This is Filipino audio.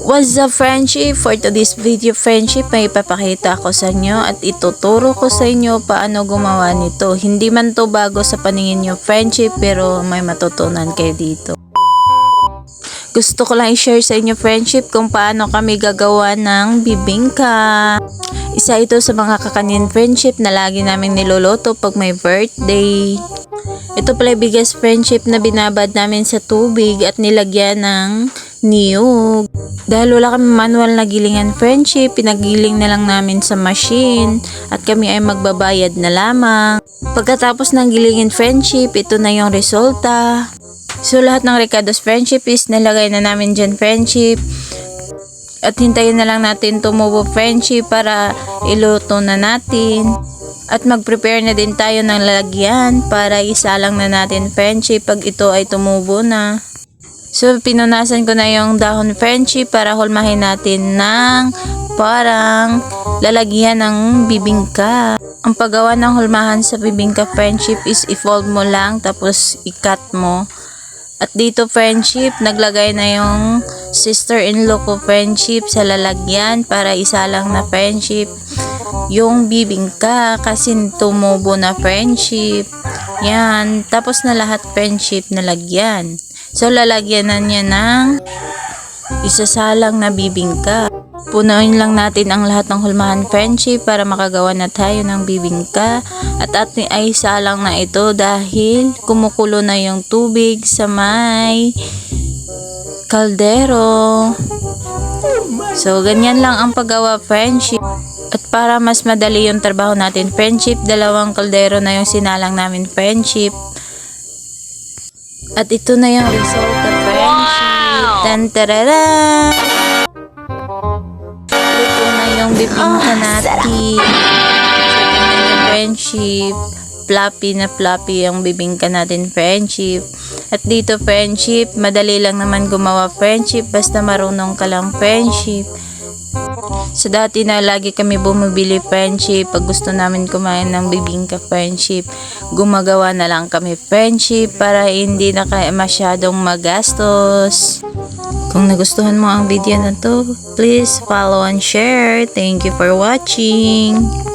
What's up friendship? For today's video friendship, may ipapakita ko sa inyo at ituturo ko sa inyo paano gumawa nito. Hindi man to bago sa paningin nyo friendship pero may matutunan kayo dito. Gusto ko lang i-share sa inyo friendship kung paano kami gagawa ng bibingka. Isa ito sa mga kakanin friendship na lagi namin niloloto pag may birthday. Ito pala biggest friendship na binabad namin sa tubig at nilagyan ng niyog. Dahil wala kami manual na gilingan friendship, pinagiling na lang namin sa machine at kami ay magbabayad na lamang. Pagkatapos ng gilingin friendship, ito na yung resulta. So lahat ng Ricardo's friendship is nilagay na namin dyan friendship. At hintayin na lang natin tumubo friendship para iluto na natin. At mag-prepare na din tayo ng lalagyan para isalang na natin friendship pag ito ay tumubo na. So, pinunasan ko na yung dahon friendship para hulmahin natin ng parang lalagyan ng bibingka. Ang paggawa ng hulmahan sa bibingka friendship is i-fold mo lang tapos i-cut mo. At dito friendship, naglagay na yung sister-in-law ko friendship sa lalagyan para isalang na friendship yung bibingka kasi tumubo na friendship. Yan. Tapos na lahat friendship na lagyan. So, lalagyan na niya ng isasalang na bibingka. Punuin lang natin ang lahat ng hulmahan friendship para makagawa na tayo ng bibingka. At atin ay salang na ito dahil kumukulo na yung tubig sa may kaldero. So, ganyan lang ang paggawa friendship. At para mas madali yung trabaho natin friendship, dalawang kaldero na yung sinalang namin friendship. At ito na yung result of friendship. Tararan! Ito na yung bibingka natin. So, ganyan yung friendship. Floppy na floppy yung bibingka natin friendship. At dito friendship, madali lang naman gumawa friendship basta marunong ka lang friendship. Sa dati na lagi kami bumibili friendship pag gusto namin kumain ng bibingka friendship. Gumagawa na lang kami friendship para hindi na kaya masyadong magastos. Kung nagustuhan mo ang video na to, please follow and share. Thank you for watching.